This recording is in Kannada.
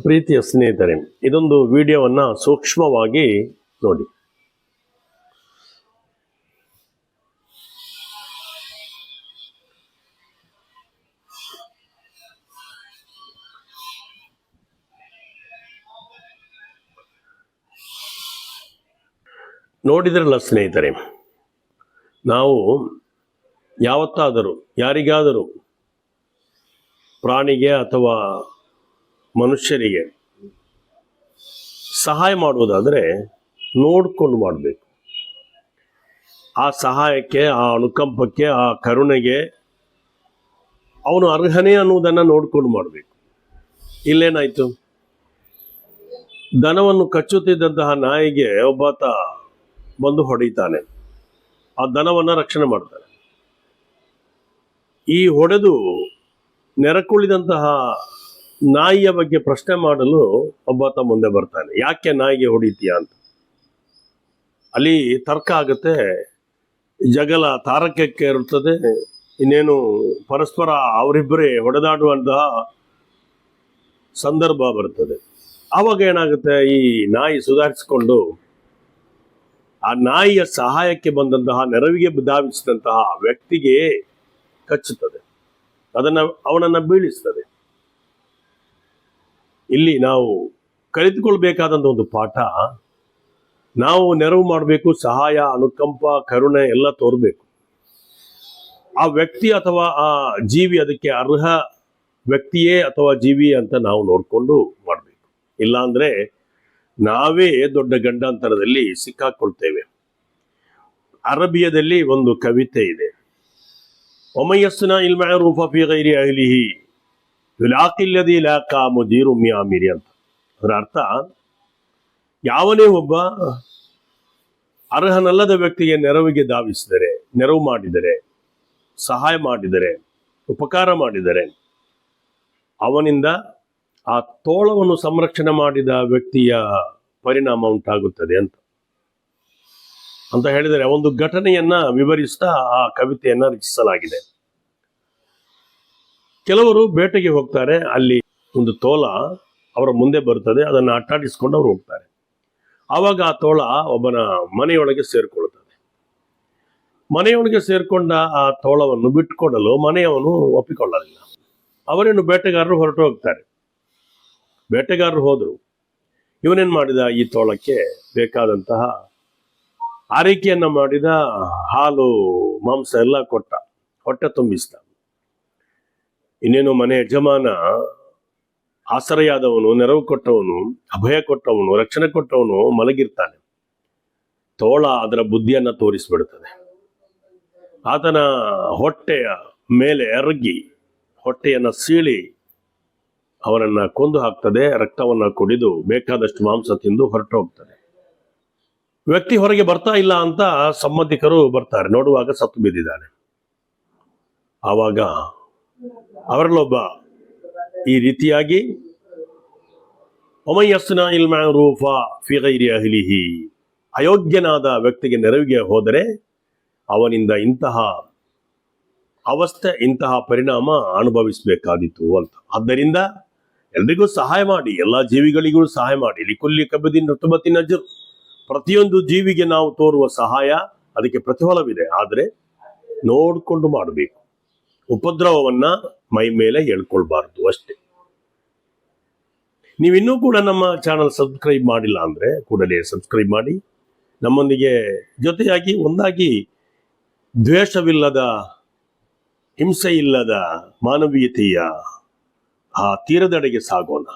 ಪ್ರೀತಿಯ ಸ್ನೇಹಿತರೆ ಇದೊಂದು ವಿಡಿಯೋವನ್ನ ಸೂಕ್ಷ್ಮವಾಗಿ ನೋಡಿ. ನೋಡಿದ್ರಲ್ಲ ಸ್ನೇಹಿತರೆ ನಾವು ಯಾವತ್ತಾದರೂ ಯಾರಿಗಾದರೂ ಪ್ರಾಣಿಗೆ ಅಥವಾ ಮನುಷ್ಯರಿಗೆ ಸಹಾಯ ಮಾಡುವುದಾದರೆ ನೋಡ್ಕೊಂಡು ಮಾಡಬೇಕು. ಆ ಸಹಾಯಕ್ಕೆ, ಆ ಅನುಕಂಪಕ್ಕೆ, ಆ ಕರುಣೆಗೆ ಅವನು ಅರ್ಹನೇ ಅನ್ನುವುದನ್ನು ನೋಡ್ಕೊಂಡು ಮಾಡಬೇಕು. ಇಲ್ಲೇನಾಯ್ತು? ದನವನ್ನು ಕಚ್ಚುತ್ತಿದ್ದಂತಹ ನಾಯಿಗೆ ಒಬ್ಬಾತ ಬಂದು ಹೊಡಿತಾನೆ ಆ ದನವನ್ನು ರಕ್ಷಣೆ ಮಾಡ್ತಾನೆ. ಈ ಹೊಡೆದು ನೆರಕುಳಿದಂತಹ ನಾಯಿಯ ಬಗ್ಗೆ ಪ್ರಶ್ನೆ ಮಾಡಲು ಒಬ್ಬಾತ ಮುಂದೆ ಬರ್ತಾನೆ. ಯಾಕೆ ನಾಯಿಗೆ ಹೊಡಿತೀಯ ಅಂತ. ಅಲ್ಲಿ ತರ್ಕ ಆಗುತ್ತೆ. ಜಗಲ ತಾರಕಕ್ಕೆ ಇರುತ್ತದೆ. ಇನ್ನೇನು ಪರಸ್ಪರ ಅವರಿಬ್ಬರೇ ಹೊಡೆದಾಡುವಂತಹ ಸಂದರ್ಭ ಬರ್ತದೆ. ಆವಾಗ ಏನಾಗುತ್ತೆ? ಈ ನಾಯಿ ಸುಧಾರಿಸಿಕೊಂಡು ಆ ನಾಯಿಯ ಸಹಾಯಕ್ಕೆ ಬಂದಂತಹ, ನೆರವಿಗೆ ಧಾವಿಸಿದಂತಹ ವ್ಯಕ್ತಿಗೆ ಕಚ್ಚುತ್ತದೆ. ಅದನ್ನು ಅವನನ್ನು ಬೀಳಿಸ್ತದೆ. ಇಲ್ಲಿ ನಾವು ಕಲಿತುಕೊಳ್ಬೇಕಾದಂಥ ಒಂದು ಪಾಠ, ನಾವು ನೆರವು ಮಾಡಬೇಕು, ಸಹಾಯ, ಅನುಕಂಪ, ಕರುಣೆ ಎಲ್ಲ ತೋರ್ಬೇಕು. ಆ ವ್ಯಕ್ತಿ ಅಥವಾ ಆ ಜೀವಿ ಅದಕ್ಕೆ ಅರ್ಹ ವ್ಯಕ್ತಿಯೇ ಅಥವಾ ಜೀವಿ ಅಂತ ನಾವು ನೋಡಿಕೊಂಡು ಮಾಡಬೇಕು. ಇಲ್ಲಾಂದ್ರೆ ನಾವೇ ದೊಡ್ಡ ಗಂಡಾಂತರದಲ್ಲಿ ಸಿಕ್ಕಾಕೊಳ್ತೇವೆ. ಅರಬಿಯದಲ್ಲಿ ಒಂದು ಕವಿತೆ ಇದೆ. ಒಮಯಸ್ನ ಇಲ್ಮೂಫ ಫಿ ಗೈರಿ ಅಹ್ಲಿಹಿ ಯುಲಾಕಿಲ್ಲದಿ ಲಾಕ ಮುಜೀರು ಮಿಯಾಮಿರಿ ಅಂತ. ಅದರ ಅರ್ಥ, ಯಾವನೇ ಒಬ್ಬ ಅರ್ಹನಲ್ಲದ ವ್ಯಕ್ತಿಗೆ ನೆರವಿಗೆ ಧಾವಿಸಿದರೆ, ನೆರವು ಮಾಡಿದರೆ, ಸಹಾಯ ಮಾಡಿದರೆ, ಉಪಕಾರ ಮಾಡಿದರೆ, ಅವನಿಂದ ಆ ತೋಳವನ್ನು ಸಂರಕ್ಷಣೆ ಮಾಡಿದ ವ್ಯಕ್ತಿಯ ಪರಿಣಾಮ ಉಂಟಾಗುತ್ತದೆ ಅಂತ. ಅಂತ ಹೇಳಿದರೆ, ಒಂದು ಘಟನೆಯನ್ನ ವಿವರಿಸ್ತಾ ಆ ಕವಿತೆಯನ್ನ ರಚಿಸಲಾಗಿದೆ. ಕೆಲವರು ಬೇಟೆಗೆ ಹೋಗ್ತಾರೆ, ಅಲ್ಲಿ ಒಂದು ತೋಳ ಅವರ ಮುಂದೆ ಬರುತ್ತದೆ ಅದನ್ನು ಅಟ್ಟಾಡಿಸ್ಕೊಂಡು ಅವರು ಹೋಗ್ತಾರೆ. ಆವಾಗ ಆ ತೋಳ ಒಬ್ಬನ ಮನೆಯೊಳಗೆ ಸೇರಿಕೊಳ್ಳುತ್ತದೆ ಮನೆಯೊಳಗೆ ಸೇರಿಕೊಂಡ ಆ ತೋಳವನ್ನು ಬಿಟ್ಟುಕೊಡಲು ಮನೆಯವನು ಒಪ್ಪಿಕೊಳ್ಳಲಿಲ್ಲ. ಅವರೇನು ಬೇಟೆಗಾರರು ಹೊರಟು ಹೋಗ್ತಾರೆ. ಬೇಟೆಗಾರರು ಹೋದರು. ಇವನೇನ್ ಮಾಡಿದ? ಈ ತೋಳಕ್ಕೆ ಬೇಕಾದಂತಹ ಆರೈಕೆಯನ್ನು ಮಾಡಿದ ಹಾಲು, ಮಾಂಸ ಎಲ್ಲ ಕೊಟ್ಟ, ಹೊಟ್ಟೆ ತುಂಬಿಸಿದ. ಇನ್ನೇನು ಮನೆ ಯಜಮಾನ, ಆಸರೆಯಾದವನು, ನೆರವು ಕೊಟ್ಟವನು, ಅಭಯ ಕೊಟ್ಟವನು, ರಕ್ಷಣೆ ಕೊಟ್ಟವನು ಮಲಗಿರ್ತಾನೆ. ತೋಳ ಅದರ ಬುದ್ಧಿಯನ್ನು ತೋರಿಸಿಬಿಡುತ್ತದೆ ಆತನ ಹೊಟ್ಟೆಯ ಮೇಲೆ ಎರಗಿ ಹೊಟ್ಟೆಯನ್ನ ಸೀಳಿ ಅವನನ್ನ ಕೊಂದು ಹಾಕ್ತದೆ, ರಕ್ತವನ್ನ ಕುಡಿದು ಬೇಕಾದಷ್ಟು ಮಾಂಸ ತಿಂದು ಹೊರಟು ಹೋಗ್ತದೆ. ವ್ಯಕ್ತಿ ಹೊರಗೆ ಬರ್ತಾ ಇಲ್ಲ ಅಂತ ಸಂಬಂಧಿಕರು ಬರ್ತಾರೆ, ನೋಡುವಾಗ ಸತ್ತು ಬಿದ್ದಿದ್ದಾನೆ. ಆವಾಗ ಅವರಲ್ಲೊಬ್ಬ ಈ ರೀತಿಯಾಗಿ ಒಮಯಸ್ನ ಇಲ್ಮಾರೂಫ ಫಿ ಗೈರಿ ಅಹ್ಲಿಹಿ. ಅಯೋಗ್ಯನಾದ ವ್ಯಕ್ತಿಗೆ ನೆರವಿಗೆ ಹೋದರೆ ಅವನಿಂದ ಇಂತಹ ಅವಸ್ಥೆ, ಇಂತಹ ಪರಿಣಾಮ ಅನುಭವಿಸಬೇಕಾದೀತು ಅಂತ. ಆದ್ದರಿಂದ ಎಲ್ರಿಗೂ ಸಹಾಯ ಮಾಡಿ, ಎಲ್ಲ ಜೀವಿಗಳಿಗೂ ಸಹಾಯ ಮಾಡಿ. ಲಿಕುಲ್ಲಿ ಕಬ್ಬದಿನ ಋತುಬತ್ತಿನ ನಜರು. ಪ್ರತಿಯೊಂದು ಜೀವಿಗೆ ನಾವು ತೋರುವ ಸಹಾಯ, ಅದಕ್ಕೆ ಪ್ರತಿಫಲವಿದೆ. ಆದರೆ ನೋಡಿಕೊಂಡು ಮಾಡಬೇಕು. ಉಪದ್ರವವನ್ನ ಮೈ ಮೇಲೆ ಹೇಳ್ಕೊಳ್ಬಾರ್ದು ಅಷ್ಟೇ. ನೀವಿನ್ನೂ ಕೂಡ ನಮ್ಮ ಚಾನಲ್ ಸಬ್ಸ್ಕ್ರೈಬ್ ಮಾಡಿಲ್ಲ ಅಂದ್ರೆ ಕೂಡಲೇ ಸಬ್ಸ್ಕ್ರೈಬ್ ಮಾಡಿ. ನಮ್ಮೊಂದಿಗೆ ಜೊತೆಯಾಗಿ ಒಂದಾಗಿ ದ್ವೇಷವಿಲ್ಲದ ಹಿಂಸೆ ಇಲ್ಲದ ಮಾನವೀಯತೆಯ ಆ ತೀರದೆಡೆಗೆ ಸಾಗೋಣ.